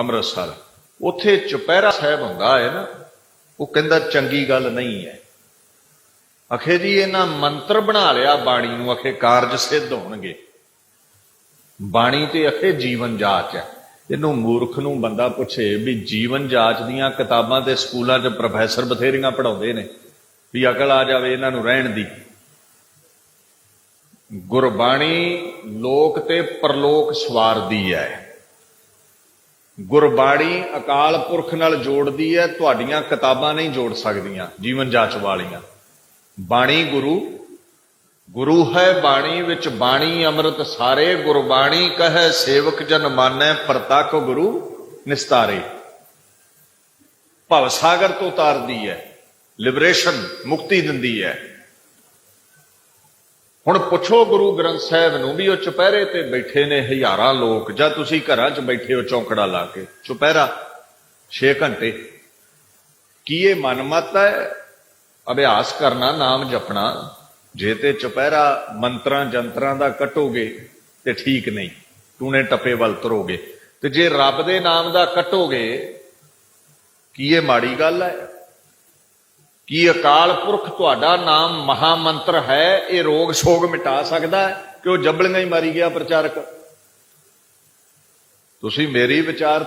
ਅੰਮ੍ਰਿਤਸਰ। ਉੱਥੇ ਚੁਪਹਿਰਾ ਸਾਹਿਬ ਹੁੰਦਾ ਹੈ ਨਾ, ਉਹ ਕਹਿੰਦਾ ਚੰਗੀ ਗੱਲ ਨਹੀਂ ਹੈ। ਅਖੇ ਜੀ, ਇਹਨਾਂ ਮੰਤਰ ਬਣਾ ਲਿਆ, ਬਾਣੀ ਨੂੰ ਅਖੇ ਕਾਰਜ ਸਿੱਧ ਹੋਣਗੇ। ਬਾਣੀ ਤੇ ਅਖੇ ਜੀਵਨ ਜਾਚ ਹੈ। ਇਹਨੂੰ ਮੂਰਖ ਨੂੰ ਬੰਦਾ ਪੁੱਛੇ ਵੀ ਜੀਵਨ ਜਾਚ ਦੀਆਂ ਕਿਤਾਬਾਂ ਤੇ ਸਕੂਲਾਂ 'ਚ ਪ੍ਰੋਫੈਸਰ ਬਥੇਰੀਆਂ ਪੜਾਉਂਦੇ ਨੇ, ਵੀ ਅਕਲ ਆ ਜਾਵੇ ਇਹਨਾਂ ਨੂੰ ਰਹਿਣ ਦੀ। ਗੁਰਬਾਣੀ ਲੋਕ ਤੇ ਪਰਲੋਕ ਸਵਾਰਦੀ ਹੈ। ਗੁਰਬਾਣੀ ਅਕਾਲ ਪੁਰਖ ਨਾਲ ਜੋੜਦੀ ਹੈ, ਤੁਹਾਡੀਆਂ ਕਿਤਾਬਾਂ ਨਹੀਂ ਜੋੜ ਸਕਦੀਆਂ, ਜੀਵਨ ਜਾਚ ਵਾਲੀਆਂ। ਬਾਣੀ ਗੁਰੂ ਗੁਰੂ ਹੈ ਬਾਣੀ ਵਿੱਚ ਬਾਣੀ ਅੰਮ੍ਰਿਤ ਸਾਰੇ, ਗੁਰਬਾਣੀ ਕਹੈ ਸੇਵਕ ਜਨ ਮਾਨੈ, ਪ੍ਰਤੱਖ ਗੁਰੂ ਨਿਸਤਾਰੇ। ਭਵ ਸਾਗਰ ਤੋਂ ਉਤਾਰਦੀ ਹੈ, ਲਿਬਰੇਸ਼ਨ ਮੁਕਤੀ ਦਿੰਦੀ ਹੈ। ਹੁਣ ਪੁੱਛੋ ਗੁਰੂ ਗ੍ਰੰਥ ਸਾਹਿਬ ਨੂੰ ਵੀ ਉਹ ਚੁਪਹਿਰੇ ਤੇ ਬੈਠੇ ਨੇ ਹਜ਼ਾਰਾਂ ਲੋਕ, ਜਾਂ ਤੁਸੀਂ ਘਰਾਂ 'ਚ ਬੈਠੇ ਹੋ ਚੌਂਕੜਾ ਲਾ ਕੇ? ਚੁਪਹਿਰਾ? 6 ਘੰਟੇ? ਕੀ ਇਹ ਮਨਮਤ ਹੈ? ਅਭਿਆਸ ਕਰਨਾ, ਨਾਮ ਜਪਣਾ, ਜੇ ਤੇ ਚੁਪਹਿਰਾ ਮੰਤਰਾਂ, ਜੰਤਰਾਂ ਦਾ ਕਟੋਗੇ ਤੇ ਠੀਕ ਨਹੀਂ ਟੂਨੇ ਟੱਪੇ ਵੱਲ ਤਰੋਗੇ। ਤੇ ਜੇ ਰੱਬ ਦੇ ਨਾਮ ਦਾ ਕਟੋਗੇ, ਕੀ ਇਹ ਮਾੜੀ ਗੱਲ ਹੈ? ਕੀ ਅਕਾਲ ਪੁਰਖ ਤੁਹਾਡਾ ਨਾਮ ਮਹਾ ਮੰਤਰ ਹੈ? ਇਹ ਰੋਗ ਸ਼ੋਗ ਮਿਟਾ ਸਕਦਾ ਹੈ? ਕਿ ਉਹ ਜੱਬਲੀਆਂ ਹੀ ਮਾਰੀ ਗਿਆ ਪ੍ਰਚਾਰਕ? ਤੁਸੀਂ ਮੇਰੀ ਵਿਚਾਰ